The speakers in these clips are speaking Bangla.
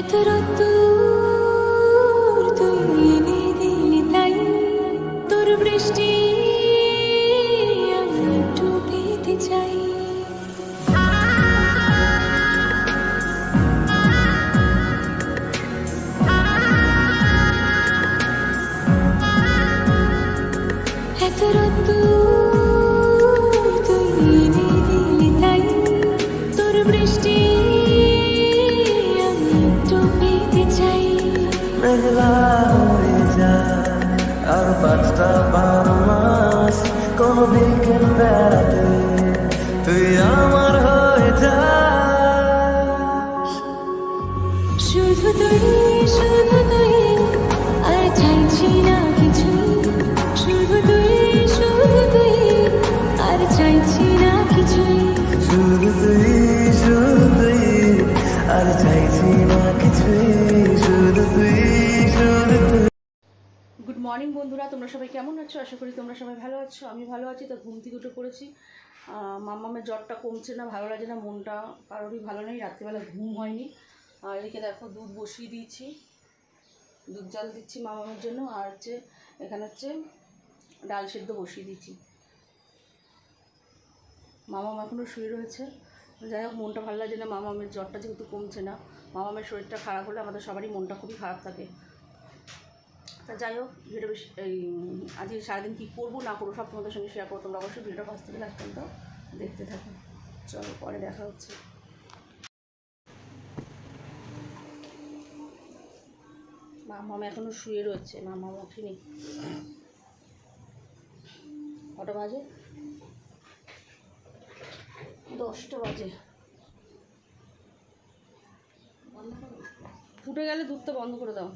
এত রোদ্দুর তুই এনে দিলি তাই। তোর বৃষ্টি আমি একটু পেতে চাই। এত রোদ্দুর পাঁচটা বারো মাস কবে বিকেল বেড়াতে বন্ধুরা তোমরা সবাই কেমন আছো? আশা করি তোমরা সবাই ভালো আছো। আমি ভালো আছি তো ঘুম থেকে উঠে পড়েছি। আহ, মাম্মামের জ্বরটা কমছে না ভালো লাগে না মনটা কারোরই ভালো নেই রাত্রিবেলা ঘুম হয়নি। আর এদিকে দেখো দুধ বসিয়ে দিয়েছি। দুধ জল দিচ্ছি মামামের জন্য আর হচ্ছে এখানে হচ্ছে ডাল সেদ্ধ বসিয়ে দিয়েছি। মামাম এখনও শুয়ে রয়েছে। যাই হোক মনটা ভালো লাগে না মামামের জ্বরটা যেহেতু কমছে না মামামের শরীরটা খারাপ হলে আমাদের সবারই মনটা খুবই খারাপ থাকে। তা যাই হোক ভিডিও বেশি, এই, আজকে সারাদিন কী করব না করব সব তোমাদের সঙ্গে শেয়ার করো তোমরা অবশ্যই ভিডিওটা ফার্স্ট থেকে লাস্ট পর্যন্ত দেখতে থাকো। চলো, পরে দেখা হচ্ছে। মামা এখনও শুয়ে রয়েছে, মামা ওঠেনি কটা বাজে? দশটা বাজে। ফুটে গেলে দুধটা বন্ধ করে দাও।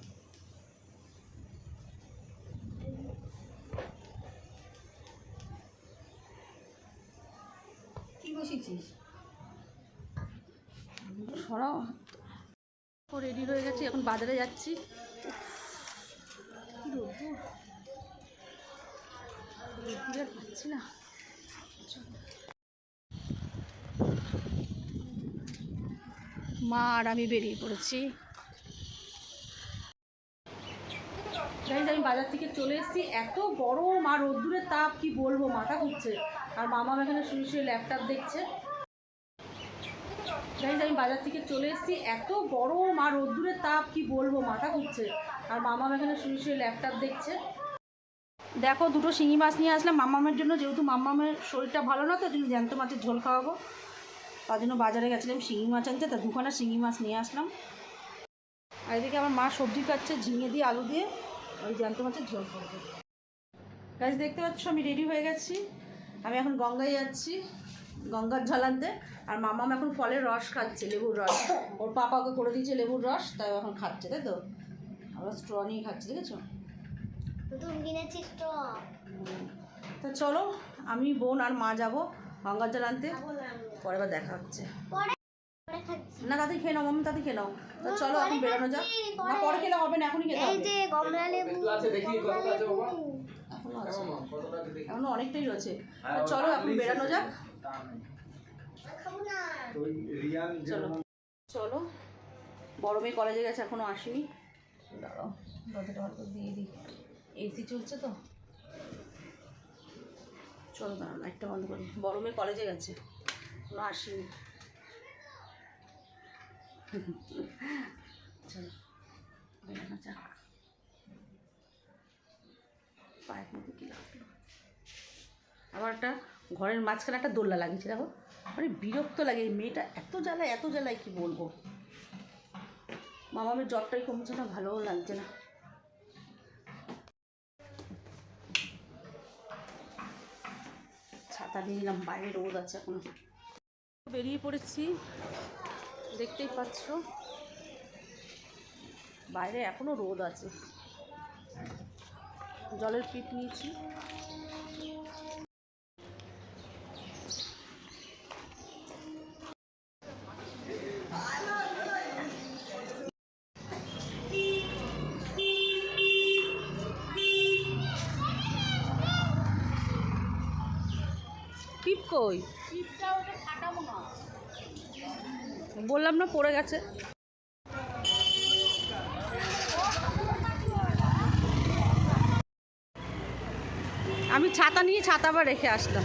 রেডি হয়ে গেছি, এখন বাজারে যাচ্ছি। পাচ্ছি না। মা আর আমি বেরিয়ে পড়েছি। যাই আমি বাজার থেকে চলে এসেছি। এত গরম আর রোদ্দুরের তাপ, কি বলব, মাথা ঘুরছে। আর মামা এখানে শুয়ে শুয়ে ল্যাপটপ দেখছে। যাই আমি বাজার থেকে চলে এসেছি। এত গরম আর রোদ্দুরের তাপ, কি বলব, মাথা ঘুরছে। আর মামা এখানে শুয়ে শুয়ে ল্যাপটপ দেখছে। দেখো, দুটো শিঙি মাছ নিয়ে আসলাম মামামের জন্য। যেহেতু মামামের শরীরটা ভালো না তো জন্য জ্যান্ত মাছের ঝোল খাওয়াবো। তার জন্য বাজারে গেছিলাম শিঙি মাছ আনতে, তা দুখানা শিঙি মাছ নিয়ে আসলাম। আর এদিকে আমার মা সবজি কাটছে, ঝিঙে দিয়ে, আলু দিয়ে। ওই জ্যান্ত মাছের ঝোল করব। গাছ দেখতে পাচ্ছ, আমি রেডি হয়ে গেছি। আমি এখন গঙ্গায় যাচ্ছি। গঙ্গার জল আনতে। আর মামাম এখন ফলের রস খাচ্ছে, লেবুর রস। ওর পাপাকে করে দিয়েছে লেবুর রস, তাই এখন খাচ্ছে, তাই তো? আমরা স্ট্র নিয়ে খাচ্ছি, দেখেছ? তা চলো, আমি বোন আর মা যাব গঙ্গার জল আনতে। পরে আবার দেখা হচ্ছে। না, তাতে খেয়ে নাও, মাম্মি, তাতে খেয়ে নাও। তা চলো, এখন বেরোনো যাক। না, পরে খেলে হবে না, এখনই খেতে হবে। এখনও অনেকটাই রয়েছে। চলো, এখন বেরোনো যাক। চলো। চলো। বড় মেয়ে কলেজে গেছে, এখনও আসেনি। দাঁড়াও, দরজাটা ভালো দিয়ে দিই। এসি চলছে তো? চলো দাঁড়াও লাইটটা বন্ধ করি। বড় মেয়ে কলেজে গেছে, এখনও আসেনি। চলো মধ্যে কি আবার একটা ঘরের মাঝখানে একটা দোল্লা লাগিয়েছে, দেখো। মানে বিরক্ত লাগে, এই মেয়েটা এত জ্বালায় এত জ্বালায়, কি বলব? মামামের জ্বরটাই কমছে না, ভালোও লাগছে না। ছাতা নিয়ে নিলাম, বাইরে রোদ আছে এখনও। বেরিয়ে পড়েছি, দেখতেই পাচ্ছ। বাইরে এখনও রোদ আছে। জলের পিট নিয়েছি। কই? বললাম না, পড়ে গেছে। আমি ছাতা নিয়ে ছাতা বা রেখে আসলাম।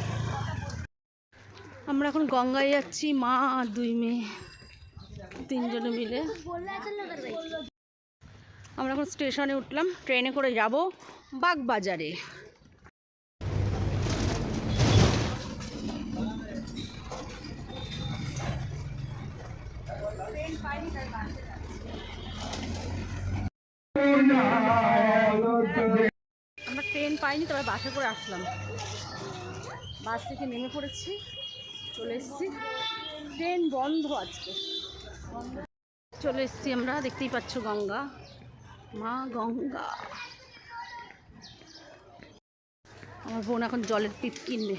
আমরা এখন গঙ্গায় যাচ্ছি, মা আর দুই মেয়ে। তিনজনে মিলে। আমরা এখন স্টেশনে উঠলাম, ট্রেনে করে যাব বাগবাজারে। আমরা ট্রেন পাইনি তবে বাসে করে আসলাম। বাস থেকে নেমে পড়েছি, চলে এসেছি। ট্রেন বন্ধ আজকে। চলে এসেছি আমরা, দেখতেই পাচ্ছ গঙ্গা। মা গঙ্গা। আমার বোন এখন জলের পিপ কিনবে।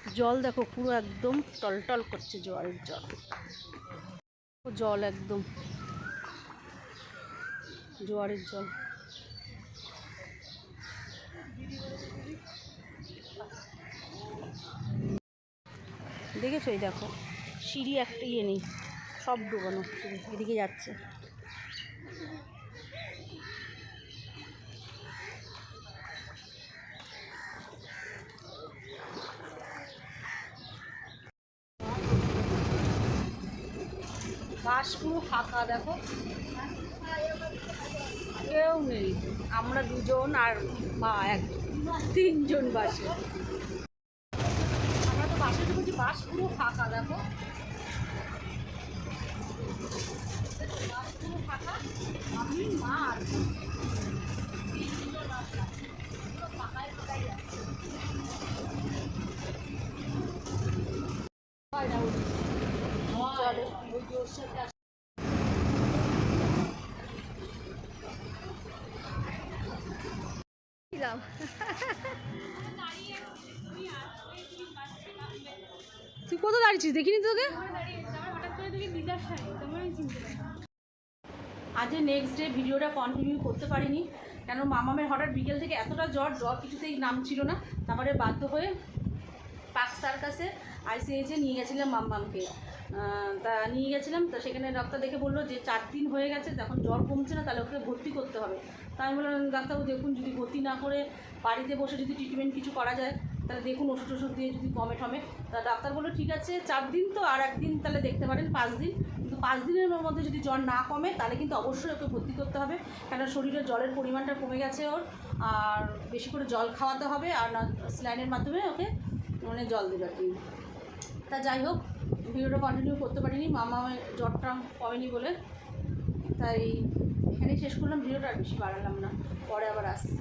জল দেখো পুরো একদম টলটল করছে জলের জল। জল একদম। জোয়ারের জল। দেখেছ এই দেখো, সিঁড়ি একটা ইয়ে নেই, সব ডোবানো, এদিকে যাচ্ছে। বাস পুরো ফাঁকা, দেখো। কেউ নেই, আমরা দুজন আর মা এক, তিনজন বাসে। তো ঢুকেছি বাস পুরো ফাঁকা, দেখো বাস ফাঁকা আমি মা আর তিনজন আসলাম। পুরো ফাঁকায় ফাঁকাই ছিলাম তুই কত দাঁড়িয়েছিস? দেখিনি তোকে? আজ নেক্সট ডে ভিডিওটা কন্টিনিউ করতে পারিনি কেন মামামের হঠাৎ বিকেল থেকে এতটা জ্বর জ্বর কিছুতেই নাম ছিল না। তারপরে বাধ্য হয়ে পাক সার্কাসে আইসিএইচে নিয়ে গেছিলাম মাম্মামকে। তা নিয়ে গেছিলাম, তো সেখানে ডাক্তার দেখে বলল যে চার দিন হয়ে গেছে, তখন জ্বর কমছে না, তাহলে ওকে ভর্তি করতে হবে। তা আমি বললাম, ডাক্তারবাবু দেখুন, যদি ভর্তি না করে বাড়িতে বসে যদি ট্রিটমেন্ট কিছু করা যায়, তাহলে দেখুন ওষুধ ওষুধ দিয়ে যদি কমে টমে। তা ডাক্তার বলল, ঠিক আছে, চার দিন তো, আর একদিন তাহলে দেখতে পারেন, পাঁচ দিন। কিন্তু পাঁচ দিনের মধ্যে যদি জ্বর না কমে, তাহলে কিন্তু অবশ্যই ওকে ভর্তি করতে হবে। কেন শরীরে জলের পরিমাণটা কমে গেছে ওর, আর বেশি করে জল খাওয়াতে হবে, আর না স্যালাইনের মাধ্যমে ওকে মানে জল দেবে আর কি। তা যাই হোক, ভিডিওটা কন্টিনিউ করতে পারিনি, মামা জ্বরটা কমেনি বলে। তাই এখানেই শেষ করলাম, ভিডিওটা আর বেশি বাড়ালাম না, পরে আবার আসছি।